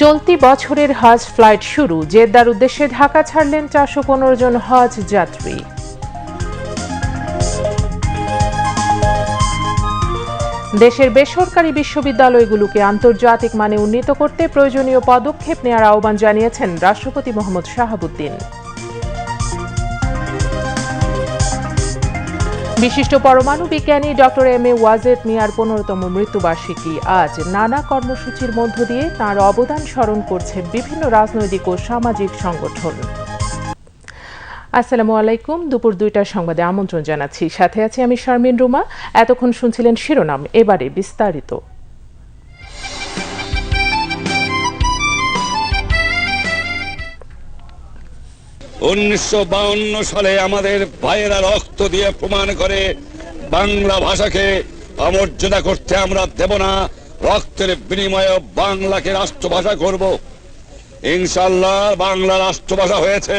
চলতি বছরের হজ ফ্লাইট শুরু। জেদ্দার উদ্দেশ্যে ঢাকা ছাড়লেন চারশো পনেরো জন হজ যাত্রী। দেশের বেসরকারি বিশ্ববিদ্যালয়গুলোকে আন্তর্জাতিক মানে উন্নীত করতে প্রয়োজনীয় পদক্ষেপ নেওয়ার আহ্বান জানিয়েছেন রাষ্ট্রপতি মোহাম্মদ শাহাবুদ্দিন। বিশিষ্ট পরমাণু বিজ্ঞানী ডক্টর এম এ ওয়াজেদ মিয়ার পনেরোতম মৃত্যুবার্ষিকী। আজ নানা কর্মসূচির মধ্য দিয়ে তার অবদান স্মরণ করছে বিভিন্ন রাজনৈতিক ও সামাজিক সংগঠন। আসসালামু আলাইকুম, দুপুর দুইটার সংবাদে আমন্ত্রণ জানাচ্ছি। সাথে আছি আমি শারমিন রুমা। এতক্ষণ শুনছিলেন শিরোনাম, এবারে বিস্তারিত। উনিশশো সালে আমাদের ভাইয়েরা রক্ত দিয়ে প্রমাণ করে বাংলা ভাষাকে অমর্যাদা করতে আমরা দেব না। রক্তের বিনিময়ে বাংলাকে রাষ্ট্রভাষা করব। ইনশাল্লাহ বাংলা রাষ্ট্রভাষা হয়েছে।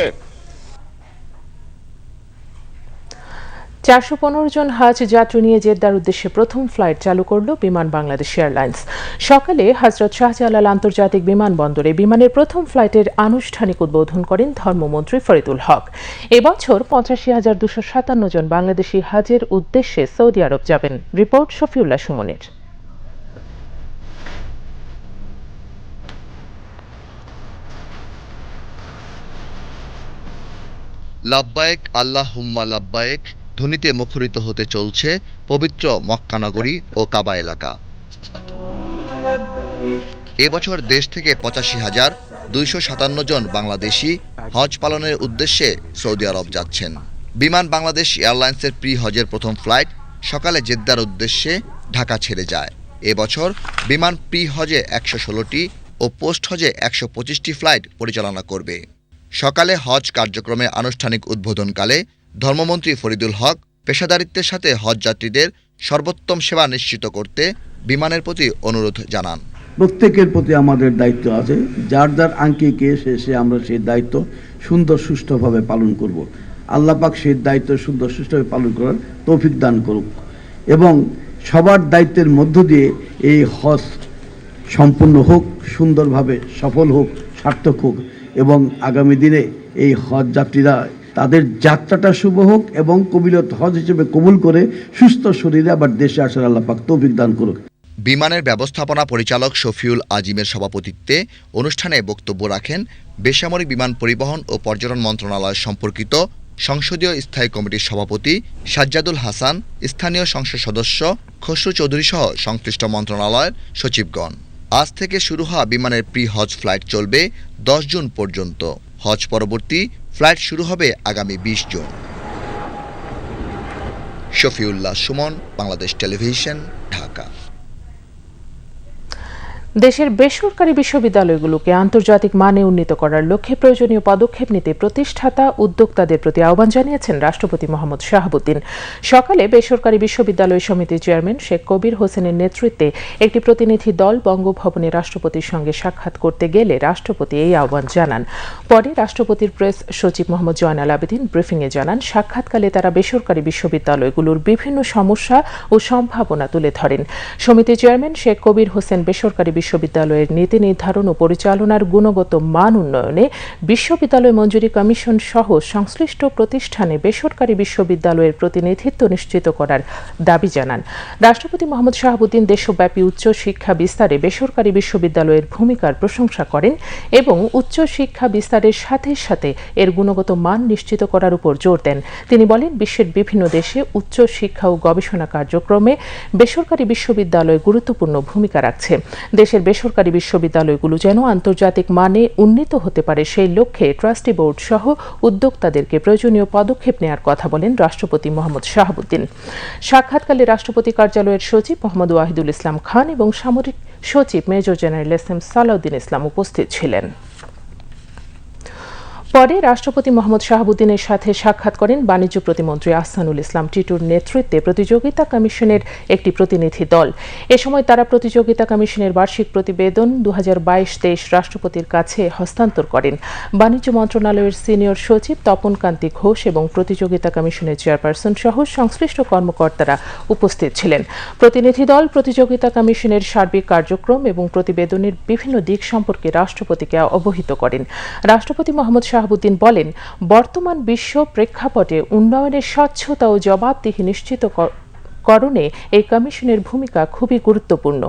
চারশো পনেরো জন হাজ যাত্রী নিয়ে জেদ্দার উদ্দেশ্যে প্রথম ফ্লাইট চালু করল বিমান বাংলাদেশ এয়ারলাইন্স। সকালে হজরত শাহজালাল আন্তর্জাতিক বিমানবন্দরে বিমানের প্রথম ফ্লাইটের আনুষ্ঠানিক উদ্বোধন করেন ধর্মমন্ত্রী ফরিদুল হক। এবছর পঁচাশি হাজার দুশো সাতান্ন জন বাংলাদেশি হাজের উদ্দেশ্যে সৌদি আরব যাবেন। রিপোর্ট শফিউল্লাহ সুমনের। লাব্বায়েক আল্লাহ হুম্মা লাব্বায়েক ধ্বনিতে মুখরিত হতে চলছে পবিত্র মক্কানগরী ও কাবা এলাকা। এবছর দেশ থেকে পঁচাশি হাজার দুইশো সাতান্ন জন বাংলাদেশি হজ পালনের উদ্দেশ্যে সৌদি আরব যাচ্ছেন। বিমান বাংলাদেশ এয়ারলাইন্সের প্রি হজের প্রথম ফ্লাইট সকালে জেদ্দার উদ্দেশ্যে ঢাকা ছেড়ে যায়। এবছর বিমান প্রি হজে একশো ষোলোটি ও পোস্ট হজে একশো পঁচিশটি ফ্লাইট পরিচালনা করবে। সকালে হজ কার্যক্রমে আনুষ্ঠানিক উদ্বোধনকালে ধর্মমন্ত্রী ফরিদুল হক পেশাদারিত্বের সাথে হজ যাত্রীদের সর্বোত্তম সেবা নিশ্চিত করতে বিমানের প্রতি অনুরোধ জানান। প্রত্যেকের প্রতি আমাদের দায়িত্ব আছে। যার যার আঙ্কিকে সে সে আমরা সেই দায়িত্ব সুন্দর সুষ্ঠুভাবে পালন করব। আল্লাহ পাক সেই দায়িত্ব সুন্দর সুষ্ঠুভাবে পালন করার তৌফিক দান করুক। এবং সবার দায়িত্বের মধ্য দিয়ে এই হজ সম্পূর্ণ হোক, সুন্দরভাবে সফল হোক, সার্থক হোক এবং আগামী দিনে এই হজ যাত্রীরা তাদের যাত্রাটা শুভ হোক এবং কবিলত হজ হিসেবে কবুল করে সুস্থ শরীরে আবার দেশে আসার আল্লাহ পাক তৌফিক দান করুক। বিমানের ব্যবস্থাপনা পরিচালক শফিউল আজিমের সভাপতিত্বে অনুষ্ঠানে বক্তব্য রাখেন বেসামরিক বিমান পরিবহন ও পর্যটন মন্ত্রণালয় সম্পর্কিত সংসদীয় স্থায়ী কমিটির সভাপতি সাজ্জাদুল হাসান, স্থানীয় সংসদ সদস্য খসরু চৌধুরী সহ সংশ্লিষ্ট মন্ত্রণালয়ের সচিবগণ। আজ থেকে শুরু হওয়া বিমানের প্রি হজ ফ্লাইট চলবে দশ জুন পর্যন্ত। হজ পরবর্তী ফ্লাইট শুরু হবে আগামী বিশ জুন। শফিউল্লাহ সুমন বাংলাদেশ টেলিভিশন ঢাকা। দেশের বেসরকারি বিশ্ববিদ্যালয়গুলোকে আন্তর্জাতিক মানে উন্নীত করার লক্ষ্যে প্রয়োজনীয় পদক্ষেপ নিতে প্রতিষ্ঠাতা উদ্যোক্তাদের প্রতি আহ্বান জানিয়েছেন রাষ্ট্রপতি মোহাম্মদ শাহাবুদ্দিন। সকালে বেসরকারি বিশ্ববিদ্যালয় সমিতির চেয়ারম্যান শেখ কবির হোসেনের নেতৃত্বে একটি প্রতিনিধি দল বঙ্গভবনে রাষ্ট্রপতির সঙ্গে সাক্ষাৎ করতে গেলে রাষ্ট্রপতি এই আহ্বান জানান। পরে রাষ্ট্রপতির প্রেস সচিব মোহাম্মদ জয়নাল আবেদিন ব্রিফিংয়ে জানান, সাক্ষাৎকালে তারা বেসরকারি বিশ্ববিদ্যালয়গুলোর বিভিন্ন সমস্যা ও সম্ভাবনা তুলে ধরেন। সমিতির চেয়ারম্যান শেখ কবির হোসেন বেসরকারি বিশ্ববিদ্যালয়ের নীতি নির্ধারণ ও পরিচালনার গুণগত মান উন্নয়নে বিশ্ববিদ্যালয় মঞ্জুরি কমিশন সহ সংশ্লিষ্ট প্রতিষ্ঠানে বেসরকারি বিশ্ববিদ্যালয়ের প্রতিনিধিত্ব নিশ্চিত করার দাবি জানান। রাষ্ট্রপতি মোহাম্মদ শাহাবুদ্দিন দেশব্যাপী উচ্চ শিক্ষা বিস্তারে বেসরকারি বিশ্ববিদ্যালয়ের ভূমিকার প্রশংসা করেন এবং উচ্চ শিক্ষা বিস্তারের সাথে সাথে এর গুণগত মান নিশ্চিত করার উপর জোর দেন। তিনি বলেন, বিশ্বের বিভিন্ন দেশে উচ্চ শিক্ষা ও গবেষণা কার্যক্রমে বেসরকারি বিশ্ববিদ্যালয় গুরুত্বপূর্ণ ভূমিকা রাখছে। দেশের বেসরকারি বিশ্ববিদ্যালয়গুলো যেন আন্তর্জাতিক মানে উন্নীত হতে পারে, সেই লক্ষ্যে ট্রাস্টি বোর্ড সহ উদ্যোক্তাদেরকে প্রয়োজনীয় পদক্ষেপ নেওয়ার কথা বলেন রাষ্ট্রপতি মোহাম্মদ শাহাবুদ্দিন। সাক্ষাৎকালে রাষ্ট্রপতি কার্যালয়ের সচিব মোহাম্মদ ওয়াহিদুল ইসলাম খান এবং সামরিক সচিব major general S M Salahuddin Islam উপস্থিত ছিলেন। পরে রাষ্ট্রপতি মোহাম্মদ শাহাবুদ্দিনের সাথে সাক্ষাৎ করেন বাণিজ্য প্রতিমন্ত্রী আহসানুল ইসলাম টিটুর নেতৃত্বে প্রতিযোগিতা কমিশনের একটি প্রতিনিধি দল। এ সময় তারা প্রতিযোগিতা কমিশনের বার্ষিক প্রতিবেদন দু হাজার রাষ্ট্রপতির কাছে হস্তান্তর করেন। বাণিজ্য মন্ত্রণালয়ের সিনিয়র সচিব তপন কান্তি ঘোষ এবং প্রতিযোগিতা কমিশনের চেয়ারপারসন সহ সংশ্লিষ্ট কর্মকর্তারা উপস্থিত ছিলেন। প্রতিনিধি দল প্রতিযোগিতা কমিশনের সার্বিক কার্যক্রম এবং প্রতিবেদনের বিভিন্ন দিক সম্পর্কে রাষ্ট্রপতিকে অবহিত করেন। রাষ্ট্রপতি মোহাম্মদ শাহাবুদ্দিন বলেন, বর্তমান বিশ্ব প্রেক্ষাপটে উন্নয়নের স্বচ্ছতা ও জবাবদিহি নিশ্চিত করণে এই কমিশনের ভূমিকা খুবই গুরুত্বপূর্ণ।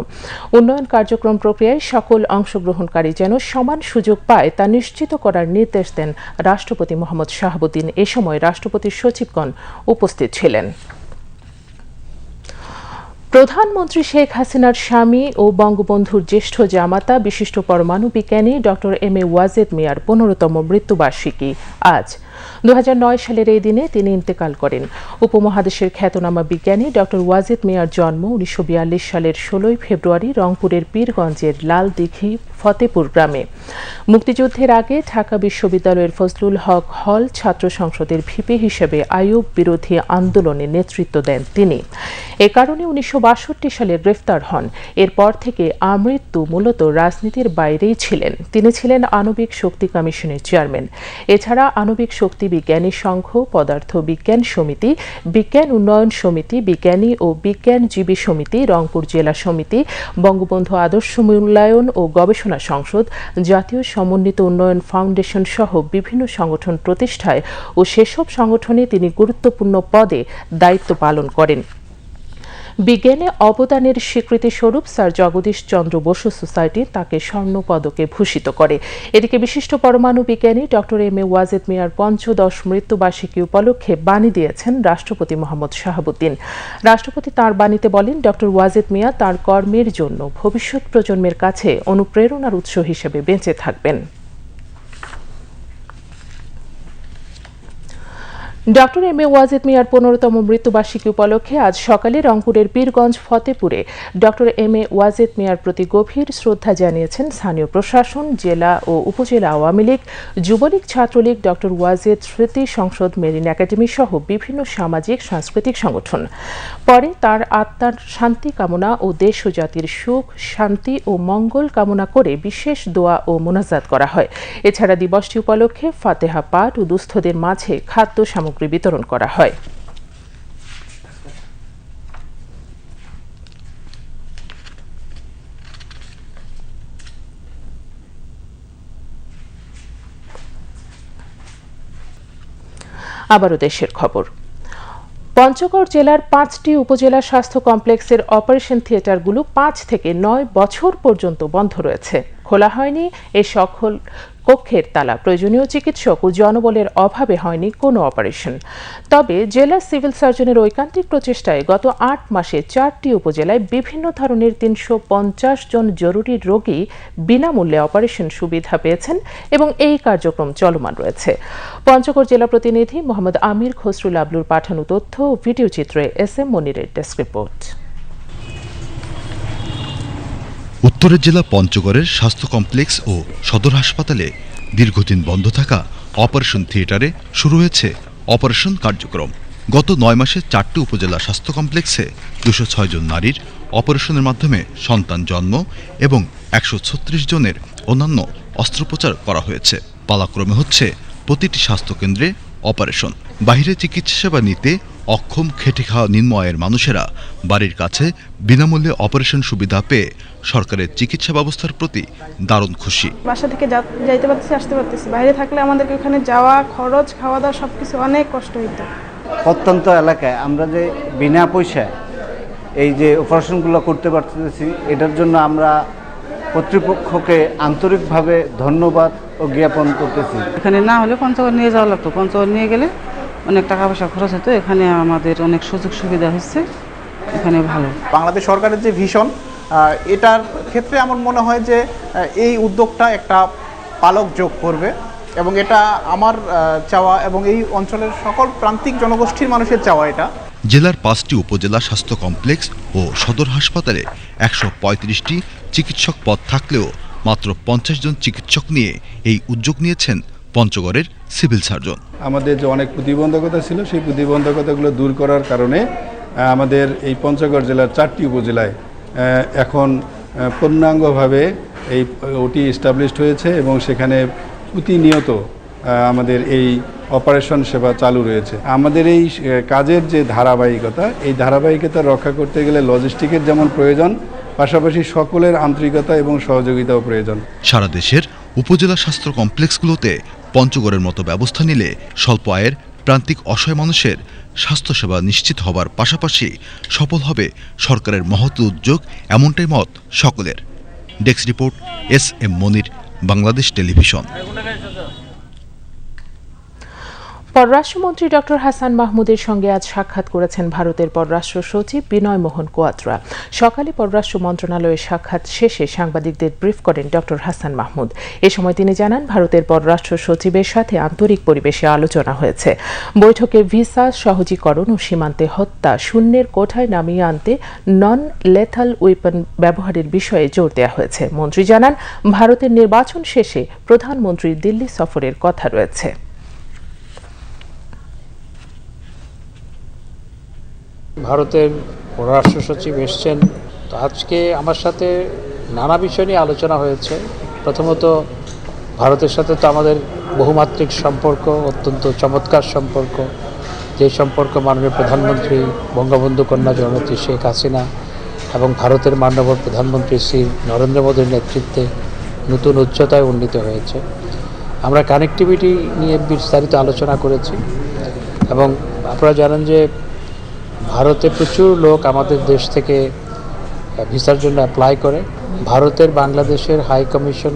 উন্নয়ন কার্যক্রম প্রক্রিয়ায় সকল অংশগ্রহণকারী যেন সমান সুযোগ পায় তা নিশ্চিত করার নির্দেশ দেন রাষ্ট্রপতি মোহাম্মদ শাহাবুদ্দিন। এ সময় রাষ্ট্রপতির সচিবগণ উপস্থিত ছিলেন। প্রধানমন্ত্রী শেখ হাসিনার স্বামী ও বঙ্গবন্ধুর জ্যেষ্ঠ জামাতা বিশিষ্ট পরমাণু বিজ্ঞানী ডক্টর এম এ ওয়াজেদ মিয়ার পনেরোতম মৃত্যুবার্ষিকী। আজ দু হাজার নয় সালের এই দিনে তিনি ইন্তেকাল করেন। উপমহাদেশের খ্যাতনামা বিজ্ঞানী ডক্টর ওয়াজেদ মিয়ার জন্ম উনিশশো সালের ষোলোই ফেব্রুয়ারি রংপুরের পীরগঞ্জের লাল দিঘি ফতেপুর গ্রামে। মুক্তিযুদ্ধের আগে ঢাকা বিশ্ববিদ্যালয়ের ফজলুল হক হল ছাত্র সংসদের ভিপি হিসেবে আইয়ুব বিরোধী আন্দোলনে নেতৃত্ব দেন তিনি। এ কারণে উনিশশো বাষট্টি সালে গ্রেফতার হন। এরপর থেকে আমৃত্যু মূলত রাজনীতির বাইরেই ছিলেন। তিনি ছিলেন আণবিক শক্তি কমিশনের চেয়ারম্যান। এছাড়া আণবিক শক্তি বিজ্ঞানী সংঘ, পদার্থ বিজ্ঞান সমিতি, বিজ্ঞান উন্নয়ন সমিতি, বিজ্ঞানী ও বিজ্ঞানজীবী সমিতি, রংপুর জেলা সমিতি, বঙ্গবন্ধু আদর্শ মূল্যায়ন ও গবেষণা সংসদ, জাতীয় সমন্বিত উন্নয়ন ফাউন্ডেশন সহ বিভিন্ন সংগঠন প্রতিষ্ঠায় ও সেসব সংগঠনে তিনি গুরুত্বপূর্ণ পদে দায়িত্ব পালন করেন। বিজ্ঞানে অবদানের স্বীকৃতি স্বরূপ স্যার জগদীশ চন্দ্র বসু সোসাইটি তাকে স্বর্ণ পদকে ভূষিত করে। এদিকে বিশিষ্ট পরমাণু বিজ্ঞানী ডক্টর এম. এ. ওয়াজেদ মিয়ার পঞ্চদশ মৃত্যুবার্ষিকী উপলক্ষে বাণী দিয়েছেন রাষ্ট্রপতি মোহাম্মদ শাহাবুদ্দিন। রাষ্ট্রপতি তার বাণীতে বলেন ডক্টর ওয়াজেদ মিয়া তার কর্মের জন্য ভবিষ্যৎ প্রজন্মের কাছে অনুপ্রেরণার উৎস হিসেবে বেঁচে থাকবেন। ডক্টর এম এ ওয়াজেদ মিয়ার পনেরোতম মৃত্যুবার্ষিকী উপলক্ষে আজ সকালে রংপুরের পীরগঞ্জ ফতেপুরে ডক্টর এম এ ওয়াজেদ মিয়ার প্রতি গভীর শ্রদ্ধা জানিয়েছেন স্থানীয় প্রশাসন, জেলা ও উপজেলা আওয়ামী লীগ, যুবলীগ, ছাত্রলীগ, ডক্টর ওয়াজেদ, স্মৃতি সংসদ, মেরিন একাডেমি সহ বিভিন্ন সামাজিক, সাংস্কৃতিক সংগঠন। পরে তার আত্মার শান্তি কামনা ও দেশ ও জাতির সুখ, শান্তি ও মঙ্গল কামনা করে বিশেষ দোয়া ও মোনাজাত করা হয়। এছাড়া দিবসটি উপলক্ষে ফাতেহা পাঠ ও দুস্থদের মাঝে খাদ্য সামগ্রী বিতরণ করা হয়। আবারও দেশের খবর। পঞ্চগড় জেলার পাঁচটি উপজেলা স্বাস্থ্য কমপ্লেক্সের অপারেশন থিয়েটারগুলো পাঁচ থেকে নয় বছর পর্যন্ত বন্ধ রয়েছে। খোলা হয়নি, এ সকল কক্ষের তালা প্রয়োজনীয় চিকিৎসক ও জনবলের অভাবে হয়নি কোনো অপারেশন। তবে জেলা সিভিল সার্জনের ঐকান্তিক প্রচেষ্টায় গত আট মাসে চারটি উপজেলায় বিভিন্ন ধরনের তিনশো পঞ্চাশ জন জরুরি রোগী বিনামূল্যে অপারেশন সুবিধা পেয়েছেন এবং এই কার্যক্রম চলমান রয়েছে। পঞ্চগড় জেলা প্রতিনিধি মোহাম্মদ আমির খসরুল আবলুর পাঠানো তথ্য ও ভিডিও চিত্রে এস এম মনিরের ডেস্ক রিপোর্ট। উত্তরের জেলা পঞ্চগড়ের স্বাস্থ্য কমপ্লেক্স ও সদর হাসপাতালে দীর্ঘদিন বন্ধ থাকা অপারেশন থিয়েটারে শুরু হয়েছে অপারেশন কার্যক্রম। গত নয় মাসে চারটি উপজেলা স্বাস্থ্য কমপ্লেক্সে দুশো জন নারীর অপারেশনের মাধ্যমে সন্তান জন্ম এবং একশো ছত্রিশ জনের অন্যান্য অস্ত্রোপচার করা হয়েছে। পালাক্রমে হচ্ছে প্রতিটি স্বাস্থ্যকেন্দ্রে অপারেশন। বাইরে চিকিৎসা সেবা নিতে অক্ষম খেটে খাওয়া নিম্ন আয়ের মানুষেরা বাড়ির কাছে বিনামূল্যে অপারেশন সুবিধা পেয়ে সরকারের চিকিৎসা ব্যবস্থার প্রতি দারুণ খুশি। বাসা থেকে যা- যাইতে পারতেছি আসতে পারতেছি। বাইরে থাকলে আমাদেরকে ওখানে যাওয়া খরচ খাওয়া দাওয়া সব কিছু অনেক কষ্ট হইতো। প্রত্যন্ত এলাকায় আমরা যে বিনা পয়সায় এই যে অপারেশনগুলো করতে পারতেছি এটার জন্য আমরা কর্তৃপক্ষকে আন্তরিকভাবে ধন্যবাদ ও জ্ঞাপন করতেছি। এখানে না হলে পঞ্চগড় নিয়ে যাওয়া লাগতো। পঞ্চগড় নিয়ে গেলে অনেক টাকা পয়সা খরচ হতো। এখানে আমাদের অনেক সুযোগ সুবিধা হচ্ছে। এখানে ভালো। বাংলাদেশ সরকারের যে ভিশন আহ, এটার ক্ষেত্রে আমার মনে হয় যে এই উদ্যোগটা একটা পালক যোগ করবে এবং এটা আমার চাওয়া এবং এই অঞ্চলের সকল প্রান্তিক জনগোষ্ঠীর মানুষের চাওয়া এটা। জেলার পাঁচটি উপজেলা স্বাস্থ্য কমপ্লেক্স ও সদর হাসপাতালে একশো পঁয়ত্রিশটি চিকিৎসক পদ থাকলেও মাত্র পঞ্চাশ জন চিকিৎসক নিয়ে এই উদ্যোগ নিয়েছেন পঞ্চগড়ের সিভিল সার্জন। আমাদের যে অনেক প্রতিবন্ধকতা ছিল, সেই প্রতিবন্ধকতাগুলো দূর করার কারণে আমাদের এই পঞ্চগড় জেলার চারটি উপজেলায় এখন পূর্ণাঙ্গভাবে এই, ওটি এস্টাবলিশড হয়েছে এবং সেখানে প্রতিনিয়ত আমাদের এই অপারেশন সেবা চালু রয়েছে। আমাদের এই কাজের যে ধারাবাহিকতা, এই ধারাবাহিকতা রক্ষা করতে গেলে লজিস্টিকের যেমন প্রয়োজন পাশাপাশি সকলের আন্তরিকতা এবং সহযোগিতাও প্রয়োজন। সারা দেশের উপজেলা স্বাস্থ্য কমপ্লেক্সগুলোতে পঞ্চগড়ের মতো ব্যবস্থা নিলে স্বল্প আয়ের প্রান্তিক অসহায় মানুষের স্বাস্থ্যসেবা নিশ্চিত হবার পাশাপাশি সফল হবে সরকারের মহৎ উদ্যোগ এমনটাই মত সকলের। Desk report S M Monir, Bangladesh television. পররাষ্ট্রমন্ত্রী ডক্টর হাসান মাহমুদের সঙ্গে আজ সাক্ষাৎ করেছেন ভারতের পররাষ্ট্র সচিব বিনয় মোহন কোয়াত্রা। সকালে পররাষ্ট্র মন্ত্রণালয়ের সাক্ষাৎ শেষে সাংবাদিকদের ব্রিফ করেন ডক্টর হাসান মাহমুদ। এ সময় তিনি জানান, ভারতের পররাষ্ট্র সচিবের সাথে আন্তরিক পরিবেশে আলোচনা হয়েছে। বৈঠকে ভিসা সহজীকরণ ও সীমান্তে হত্যা, শূন্যের কোঠায় নামিয়ে আনতে নন লেথাল উইপন ব্যবহারের বিষয়ে জোর দেওয়া হয়েছে। মন্ত্রী জানান, ভারতের নির্বাচন শেষে প্রধানমন্ত্রীর দিল্লি সফরের কথা রয়েছে। ভারতের পররাষ্ট্র সচিব এসছেন। তো আজকে আমার সাথে নানা বিষয় নিয়ে আলোচনা হয়েছে। প্রথমত, ভারতের সাথে তো আমাদের বহুমাত্রিক সম্পর্ক, অত্যন্ত চমৎকার সম্পর্ক। যে সম্পর্ক মাননীয় প্রধানমন্ত্রী বঙ্গবন্ধু কন্যা জননেত্রী শেখ হাসিনা এবং ভারতের মাননীয় প্রধানমন্ত্রী শ্রী নরেন্দ্র মোদীর নেতৃত্বে নতুন উচ্চতায় উন্নীত হয়েছে। আমরা কানেক্টিভিটি নিয়ে বিস্তারিত আলোচনা করেছি এবং আপনারা জানেন যে ভারতে প্রচুর লোক আমাদের দেশ থেকে ভিসার জন্য অ্যাপ্লাই করে। ভারতের বাংলাদেশের হাই কমিশন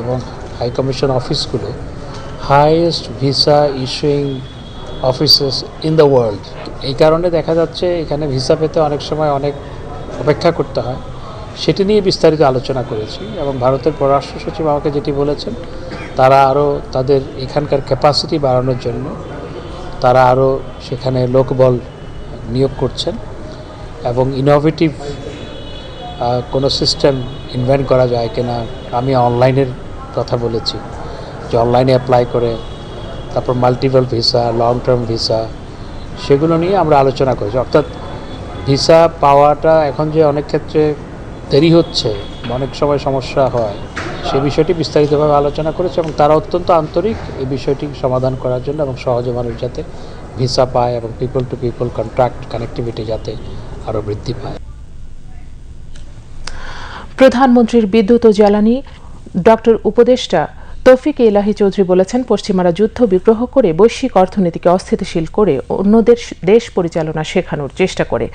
এবং high commission অফিসগুলো highest visa issuing offices in the world এই কারণে দেখা যাচ্ছে এখানে ভিসা পেতে অনেক সময় অনেক অপেক্ষা করতে হয়। সেটি নিয়ে বিস্তারিত আলোচনা করেছি এবং ভারতের পররাষ্ট্র সচিব আমাকে যেটি বলেছেন, তারা আরও তাদের এখানকার ক্যাপাসিটি বাড়ানোর জন্য, তারা আরও সেখানে লোকবল নিয়োগ করছেন এবং ইনোভেটিভ কোনো সিস্টেম ইনভেন্ট করা যায় কিনা, আমি অনলাইনের কথা বলেছি যে অনলাইনে অ্যাপ্লাই করে, তারপর multiple visa long term visa সেগুলো নিয়ে আমরা আলোচনা করেছি। অর্থাৎ ভিসা পাওয়াটা এখন যে অনেক ক্ষেত্রে দেরি হচ্ছে, অনেক সময় সমস্যা হয়, সে বিষয়টি বিস্তারিতভাবে আলোচনা করেছে এবং তারা অত্যন্ত আন্তরিক এই বিষয়টি সমাধান করার জন্য এবং সহজে মানুষ যাতে ভিসা পায় এবং people to people contract connectivity যাতে আরও বৃদ্ধি পায়। প্রধানমন্ত্রীর বিদ্যুৎ ও জ্বালানি ডক্টর উপদেষ্টা তৌফিক ইলাহি চৌধুরী বলেছেন, পশ্চিমারা যুদ্ধ বিগ্রহ করে বৈশ্বিক অর্থনীতিকে অস্থিতিশীল করে অন্যদের দেশ পরিচালনা শেখানোর চেষ্টা করে।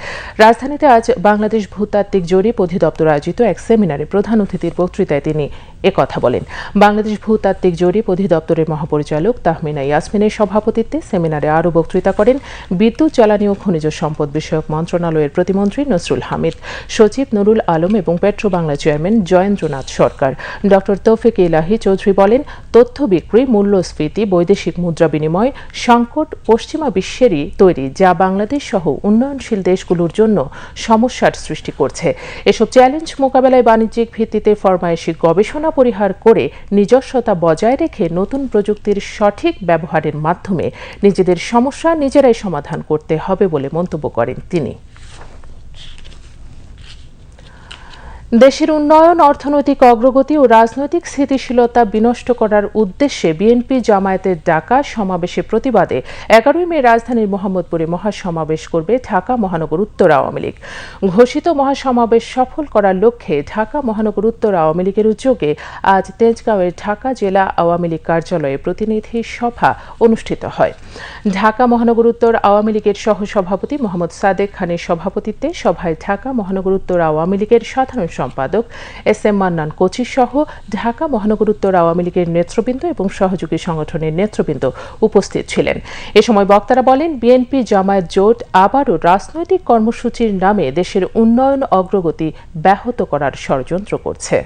রাজধানীতে আজ বাংলাদেশ ভূতাত্ত্বিক জরিপ অধিদপ্তর আয়োজিত এক সেমিনারে প্রধান অতিথির বক্তৃতায় তিনি একথা বলেন। বাংলাদেশ ভূতাত্ত্বিক জরিপ অধিদপ্তরের মহাপরিচালক তাহমিনা ইয়াসমিনের সভাপতিত্বে সেমিনারে আরও বক্তৃতা করেন বিদ্যুৎ, জ্বালানি ও খনিজ সম্পদ বিষয়ক মন্ত্রণালয়ের প্রতিমন্ত্রী নসরুল হামিদ, সচিব নুরুল আলম এবং petro Bangla chairman Joyendranath Sarkar. Doctor Tawfiq Elahi Chowdhury বলেন, তথ্য বিক্রি, মূল্যস্ফীতি, বৈদেশিক মুদ্রা বিনিময়, সংকট পশ্চিমা বিশ্বেরই তৈরি, যা বাংলাদেশ সহ উন্নয়নশীল দেশগুলোর জন্য সমস্যার সৃষ্টি করছে। এসব চ্যালেঞ্জ মোকাবেলায় বাণিজ্যিক ভিত্তিতে ফরমায়েশি গবেষণা পরিহার করে নিজস্বতা বজায় রেখে নতুন প্রযুক্তির সঠিক ব্যবহারের মাধ্যমে নিজেদের সমস্যা নিজেরাই সমাধান করতে হবে বলে মন্তব্য করেন তিনি। দেশের উন্নয়ন, অর্থনৈতিক অগ্রগতি ও রাজনৈতিক স্থিতিশীলতা বিনষ্ট করার উদ্দেশ্যে বিএনপি জামায়াতের ডাকা সমাবেশে প্রতিবাদে এগারোই মে রাজধানীর মোহাম্মদপুরে মহাসমাবেশ করবে ঢাকা মহানগর উত্তর আওয়ামী লীগ। ঘোষিত মহাসমাবেশ সফল করার লক্ষ্যে ঢাকা মহানগর উত্তর আওয়ামী লীগের উদ্যোগে আজ তেজগাঁওয়ের ঢাকা জেলা আওয়ামী লীগ কার্যালয়ে প্রতিনিধি সভা অনুষ্ঠিত হয়। ঢাকা মহানগর উত্তর আওয়ামী লীগের সহসভাপতি মোহাম্মদ সাদেক খানের সভাপতিত্বে সভায় ঢাকা মহানগর উত্তর আওয়ামী লীগের সাধারণ সম্পাদক এস এম মান্নান কোচি সহ ঢাকা মহানগর উত্তর আওয়ামী লীগের নেতৃবৃন্দ এবং সহযোগী সংগঠনের নেতৃবৃন্দ উপস্থিত ছিলেন। এ সময় বক্তারা বলেন, বিএনপি জামায়াত জোট আবারও রাজনৈতিক কর্মসূচির নামে দেশের উন্নয়ন অগ্রগতি ব্যাহত করার ষড়যন্ত্র করছে।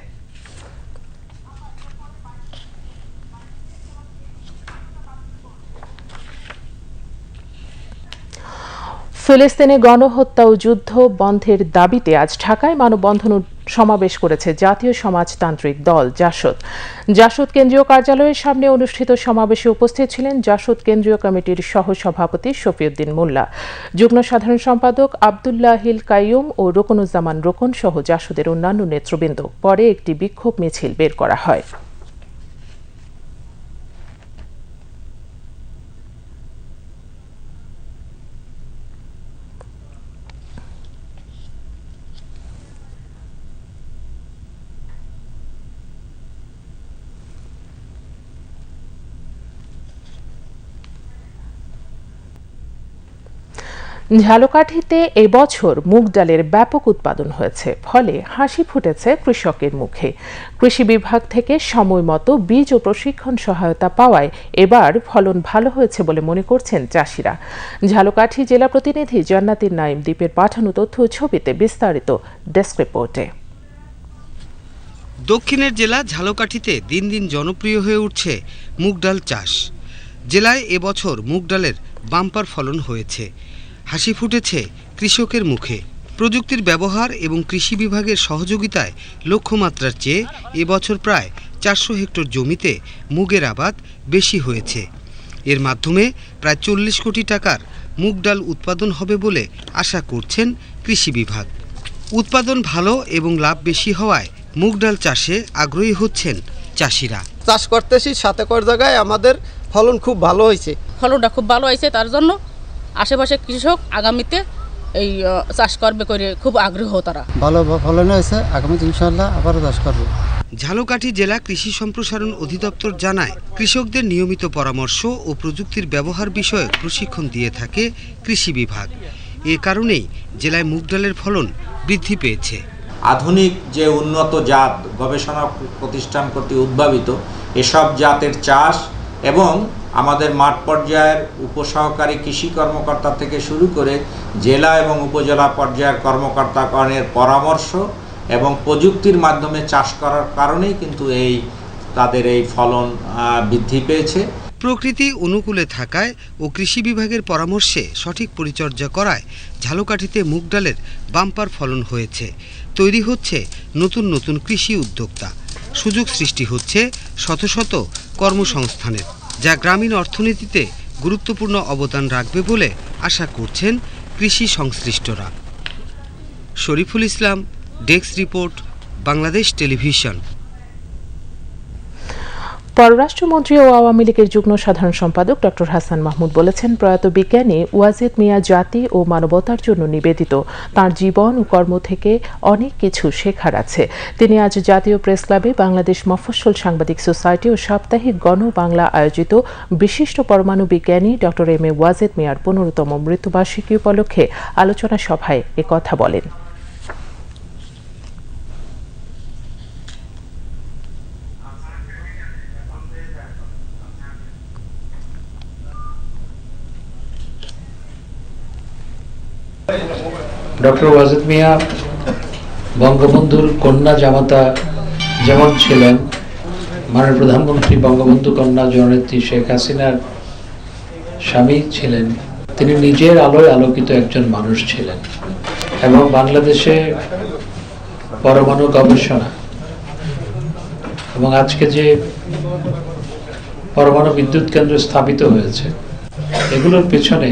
ফিলিস্তিনে গণহত্যা ও যুদ্ধ বন্ধের দাবিতে আজ ঢাকায় মানববন্ধন সমাবেশ করেছে জাতীয় সমাজতান্ত্রিক দল, জাসদ। জাসদ কেন্দ্রীয় কার্যালয়ের সামনে অনুষ্ঠিত সমাবেশে উপস্থিত ছিলেন জাসদ কেন্দ্রীয় কমিটির সহ সভাপতি শফিউদ্দিন মোল্লা। যুগ্ম সাধারণ সম্পাদক আবদুল্লাহিল কাইয়ুম ও রোকনুজ্জামান রোকন সহ জাসদের অন্যান্য নেতৃবৃন্দ। পরে একটি বিক্ষোভ মিছিল বের করা হয়। ঝালকাঠিতে এবছর মুগ ডালের ব্যাপক উৎপাদন হয়েছে, ফলে হাসি ফুটেছে কৃষকের মুখে। কৃষি বিভাগ থেকে সময় মতো বীজ ও প্রশিক্ষণ সহায়তা পাওয়ায় এবার ফলন ভালো হয়েছে বলে মনে করছেন চাষিরা। ঝালকাঠি জেলা প্রতিনিধি জান্নাতির নাইম দ্বীপের পাঠানো তথ্য ছবিতে বিস্তারিত ডেস্ক রিপোর্টে। দক্ষিণের জেলা ঝালকাঠিতে দিন দিন জনপ্রিয় হয়ে উঠছে মুগ ডাল চাষ। জেলায় এবছর মুগ ডালের বাম্পার ফলন হয়েছে। হাসি ফুটেছে কৃষকের মুখে। প্রযুক্তির ব্যবহার এবং কৃষি বিভাগের সহযোগিতায় লক্ষ্যমাত্রার চেয়ে এবছর প্রায় চারশো হেক্টর জমিতে মুগের আবাদ বেশি হয়েছে। এর মাধ্যমে প্রায় চল্লিশ কোটি টাকার মুগ ডাল উৎপাদন হবে বলে আশা করছেন কৃষি বিভাগ। উৎপাদন ভালো এবং লাভ বেশি হওয়ায় মুগ ডাল চাষে আগ্রহী হচ্ছেন চাষিরা। চাষ করতেছি সাথে কর জায়গায় আমাদের ফলন খুব ভালো হয়েছে। ফলনটা খুব ভালো হয়েছে তার জন্য আশেপাশে কৃষক আগামীতে এই চাষ করবে করে খুব আগ্রহ তারা। ভালো ফলন হয়েছে আগামী ইনশাল্লাহ আবারও চাষ করবে। ঝালকাঠি জেলা কৃষি সম্প্রসারণ অধিদপ্তর জানায় কৃষকদের নিয়মিত পরামর্শ ও প্রযুক্তির ব্যবহার বিষয়ে প্রশিক্ষণ দিয়ে থাকে কৃষি বিভাগ। এ কারণেই জেলায় মুগ ডালের ফলন বৃদ্ধি পেয়েছে। আধুনিক যে উন্নত জাত গবেষণা প্রতিষ্ঠান কর্তৃক উদ্ভাবিত এসব জাতের চাষ এবং আমাদের মাঠ পর্যায়ের উপসহকারী কৃষি কর্মকর্তা থেকে শুরু করে জেলা এবং উপজেলা পর্যায়ের কর্মকর্তাগণের পরামর্শ এবং প্রযুক্তির মাধ্যমে চাষ করার কারণেই কিন্তু এই, তাদের এই ফলন বৃদ্ধি পেয়েছে। প্রকৃতি অনুকূলে থাকায় ও কৃষি বিভাগের পরামর্শে সঠিক পরিচর্যা করায় ঝালকাঠিতে মুগ ডালের বাম্পার ফলন হয়েছে। তৈরি হচ্ছে নতুন নতুন কৃষি উদ্যোক্তা। সুযোগ সৃষ্টি হচ্ছে শত শত কর্মসংস্থানের। যা গ্রামীণ অর্থনীতিতে গুরুত্বপূর্ণ অবদান রাখবে বলে আশা করছেন কৃষি সংশ্লিষ্টরা। Shariful Islam, desk report, Bangladesh television. পররাষ্ট্রমন্ত্রী ও আওয়ামী লীগের যুগ্ম সাধারণ সম্পাদক ডক্টর হাসান মাহমুদ বলেছেন, প্রয়াত বিজ্ঞানী ওয়াজেদ মিয়া জাতি ও মানবতার জন্য নিবেদিত। তার জীবন ও কর্ম থেকে অনেক কিছু শেখার আছে। তিনি আজ জাতীয় প্রেস ক্লাবে বাংলাদেশ মফস্বল সাংবাদিক সোসাইটি ও সাপ্তাহিক গণ বাংলা আয়োজিত বিশিষ্ট পরমাণু বিজ্ঞানী ডক্টর এম এ ওয়াজেদ মিয়ার পনেরোতম মৃত্যুবার্ষিকী উপলক্ষে আলোচনা সভায় একথা বলেন। ডক্টর ওয়াজিদ মিয়া, বঙ্গবন্ধুর কন্যা জামাতা যেমন ছিলেন, মাননীয় প্রধানমন্ত্রী বঙ্গবন্ধু কন্যা জননেত্রী শেখ হাসিনার স্বামী ছিলেন। তিনি নিজের আলোয় আলোকিত একজন মানুষ ছিলেন এবং বাংলাদেশে পরমাণু গবেষণা এবং আজকে যে পরমাণু বিদ্যুৎ কেন্দ্র স্থাপিত হয়েছে, এগুলোর পেছনে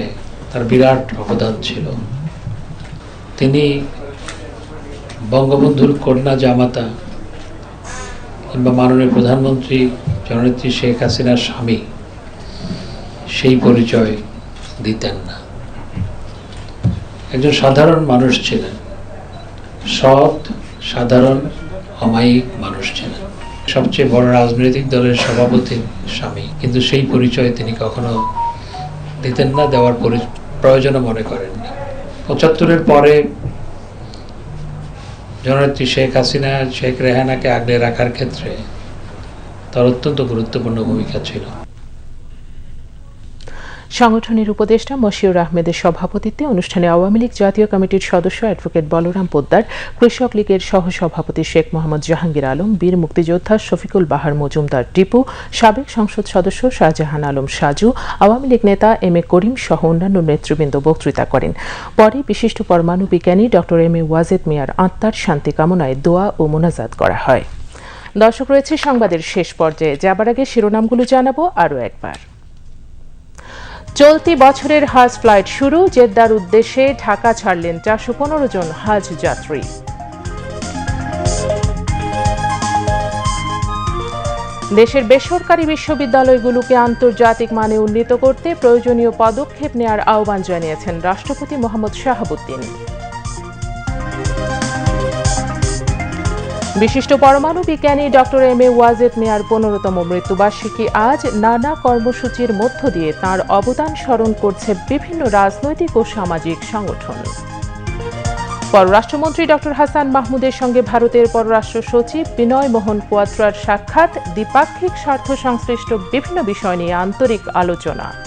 তার বিরাট অবদান ছিল। তিনি বঙ্গবন্ধুর কন্যা জামাতা কিংবা মাননীয় প্রধানমন্ত্রী জননেত্রী শেখ হাসিনার স্বামী, সেই পরিচয় দিতেন না। একজন সাধারণ মানুষ ছিলেন, সৎ, সাধারণ, অমায়িক মানুষ ছিলেন। সবচেয়ে বড় রাজনৈতিক দলের সভাপতি স্বামী, কিন্তু সেই পরিচয় তিনি কখনো দিতেন না, দেওয়ার প্রয়োজনও মনে করেননি। পঁচাত্তরের পরে জননেত্রী শেখ হাসিনা, শেখ রেহানাকে আগলে রাখার ক্ষেত্রে তার অত্যন্ত গুরুত্বপূর্ণ ভূমিকা ছিল। সংগঠনের উপদেষ্টা মশিউর আহমেদের সভাপতিত্বে অনুষ্ঠানে আওয়ামী লীগ জাতীয় কমিটির সদস্য অ্যাডভোকেট বলরাম পোদ্দার, কৃষক লীগের সহসভাপতি শেখ মোহাম্মদ জাহাঙ্গীর আলম, বীর মুক্তিযোদ্ধা শফিকুল বাহার মজুমদার টিপু, সাবেক সংসদ সদস্য শাহজাহান আলম সাজু, আওয়ামী লীগ নেতা এম এ করিম সহ অন্যান্য নেতৃবৃন্দ বক্তৃতা করেন। পরে বিশিষ্ট পরমাণু বিজ্ঞানী ডক্টর এম এ ওয়াজেদ মিয়ার আত্মার শান্তি কামনায় দোয়া ও মোনাজাত করা হয়। দর্শক রয়েছে সংবাদের শেষ পর্যায়ে। যাবার আগে শিরোনামগুলো জানাব আরও একবার। চলতি বছরের হাজ ফ্লাইট শুরু, জেদ্দার উদ্দেশ্যে ঢাকা ছাড়লেন চারশো পনেরো জন হাজ যাত্রী। দেশের বেসরকারি বিশ্ববিদ্যালয়গুলোকে আন্তর্জাতিক মানে উন্নীত করতে প্রয়োজনীয় পদক্ষেপ নেওয়ার আহ্বান জানিয়েছেন রাষ্ট্রপতি মোহাম্মদ শাহাবুদ্দিন। বিশিষ্ট পরমাণু বিজ্ঞানী ডক্টর এম এ ওয়াজেদ মিয়ার পনেরোতম মৃত্যুবার্ষিকী আজ নানা কর্মসূচির মধ্য দিয়ে তার অবদান স্মরণ করছে বিভিন্ন রাজনৈতিক ও সামাজিক সংগঠন। পররাষ্ট্রমন্ত্রী ডক্টর হাসান মাহমুদের সঙ্গে ভারতের পররাষ্ট্র সচিব বিনয় মোহন কোয়াত্রার সাক্ষাৎ দ্বিপাক্ষিক স্বার্থ সংশ্লিষ্ট বিভিন্ন বিষয় নিয়ে আন্তরিক আলোচনা।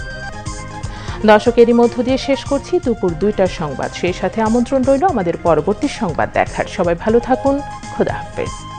দর্শক এরই মধ্য দিয়ে শেষ করছি দুপুর দুইটার সংবাদ। সেই সাথে আমন্ত্রণ রইল আমাদের পরবর্তী সংবাদ দেখার। সবাই ভালো থাকুন। খোদা হাফেজ।